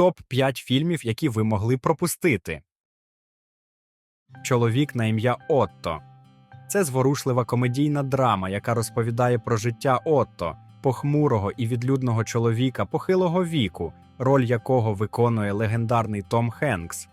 Топ 5 фільмів, які ви могли пропустити. Чоловік на ім'я Отто. Це зворушлива комедійна драма, яка розповідає про життя Отто, похмурого і відлюдного чоловіка похилого віку, роль якого виконує легендарний Том Хенкс.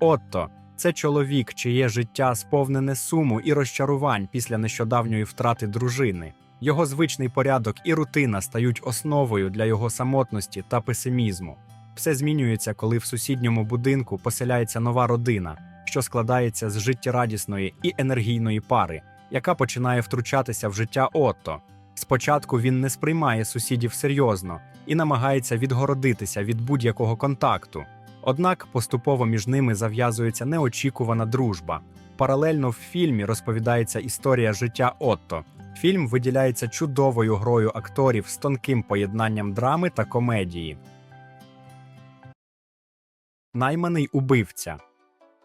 Отто це чоловік, чиє життя сповнене суму і розчарувань після нещодавньої втрати дружини. Його звичний порядок і рутина стають основою для його самотності та песимізму. Все змінюється, коли в сусідньому будинку поселяється нова родина, що складається з життєрадісної і енергійної пари, яка починає втручатися в життя Отто. Спочатку він не сприймає сусідів серйозно і намагається відгородитися від будь-якого контакту. Однак поступово між ними зав'язується неочікувана дружба. Паралельно в фільмі розповідається історія життя Отто. Фільм виділяється чудовою грою акторів з тонким поєднанням драми та комедії. Найманий убивця.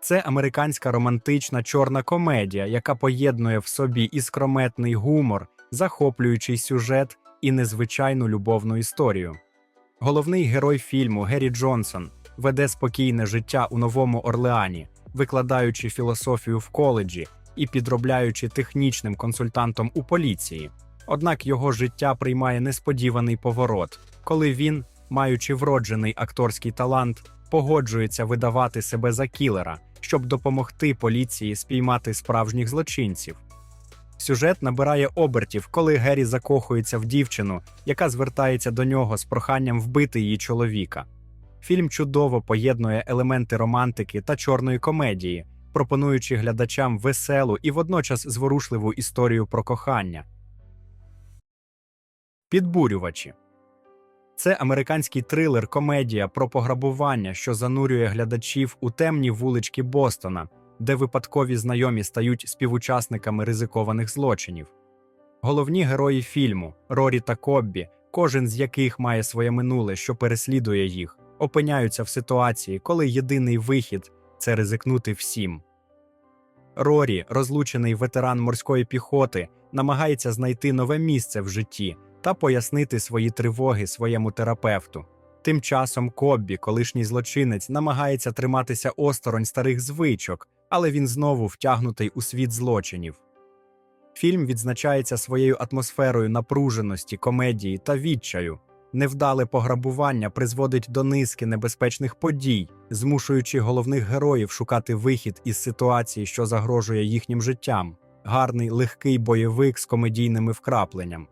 Це американська романтична чорна комедія, яка поєднує в собі іскрометний гумор, захоплюючий сюжет і незвичайну любовну історію. Головний герой фільму Геррі Джонсон веде спокійне життя у Новому Орлеані, викладаючи філософію в коледжі і підробляючи технічним консультантом у поліції. Однак його життя приймає несподіваний поворот, коли він, маючи вроджений акторський талант, погоджується видавати себе за кілера, щоб допомогти поліції спіймати справжніх злочинців. Сюжет набирає обертів, коли Геррі закохується в дівчину, яка звертається до нього з проханням вбити її чоловіка. Фільм чудово поєднує елементи романтики та чорної комедії, пропонуючи глядачам веселу і водночас зворушливу історію про кохання. Підбурювачі це американський трилер комедія про пограбування, що занурює глядачів у темні вулички Бостона, де випадкові знайомі стають співучасниками ризикованих злочинів. Головні герої фільму Рорі та Коббі, кожен з яких має своє минуле, що переслідує їх, опиняються в ситуації, коли єдиний вихід це ризикнути всім. Рорі, розлучений ветеран морської піхоти, намагається знайти нове місце в житті та пояснити свої тривоги своєму терапевту. Тим часом Коббі, колишній злочинець, намагається триматися осторонь старих звичок, але він знову втягнутий у світ злочинів. Фільм відзначається своєю атмосферою напруженості, комедії та відчаю. Невдале пограбування призводить до низки небезпечних подій, змушуючи головних героїв шукати вихід із ситуації, що загрожує їхнім життям. Гарний легкий бойовик з комедійними вкрапленням.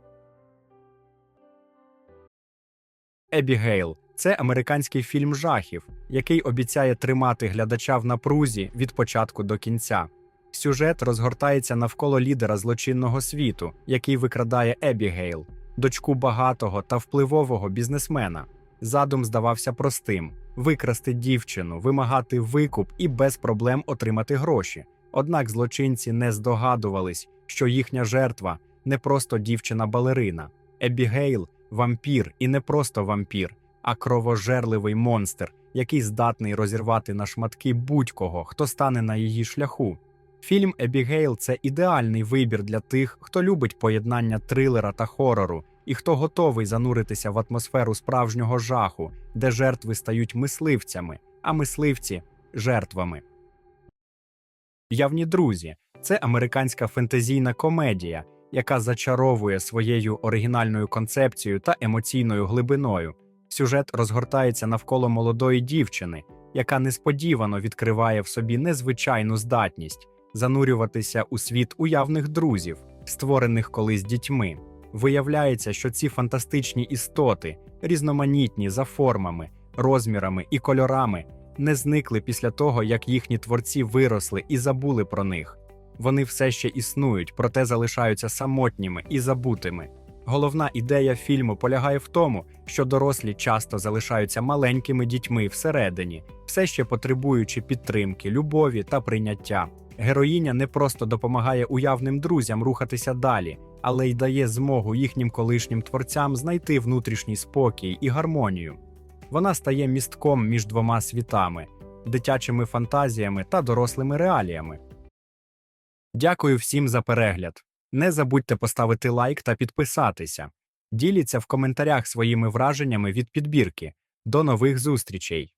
Ебігейл це американський фільм жахів, який обіцяє тримати глядача в напрузі від початку до кінця. Сюжет розгортається навколо лідера злочинного світу, який викрадає Ебігейл, дочку багатого та впливового бізнесмена. Задум здавався простим: викрасти дівчину, вимагати викуп і без проблем отримати гроші. Однак злочинці не здогадувались, що їхня жертва не просто дівчина-балерина. Ебігейл вампір і не просто вампір, а кровожерливий монстр, який здатний розірвати на шматки будь-кого, хто стане на її шляху. Фільм Ебігейл це ідеальний вибір для тих, хто любить поєднання трилера та хорору, і хто готовий зануритися в атмосферу справжнього жаху, де жертви стають мисливцями, а мисливці жертвами. Явні друзі це американська фентезійна комедія, яка зачаровує своєю оригінальною концепцією та емоційною глибиною. Сюжет розгортається навколо молодої дівчини, яка несподівано відкриває в собі незвичайну здатність занурюватися у світ уявних друзів, створених колись дітьми. Виявляється, що ці фантастичні істоти, різноманітні за формами, розмірами і кольорами, не зникли після того, як їхні творці виросли і забули про них. Вони все ще існують, проте залишаються самотніми і забутими. Головна ідея фільму полягає в тому, що дорослі часто залишаються маленькими дітьми всередині, все ще потребуючи підтримки, любові та прийняття. Героїня не просто допомагає уявним друзям рухатися далі, але й дає змогу їхнім колишнім творцям знайти внутрішній спокій і гармонію. Вона стає містком між двома світами, дитячими фантазіями та дорослими реаліями. Дякую всім за перегляд. Не забудьте поставити лайк та підписатися. Діліться в коментарях своїми враженнями від підбірки. До нових зустрічей!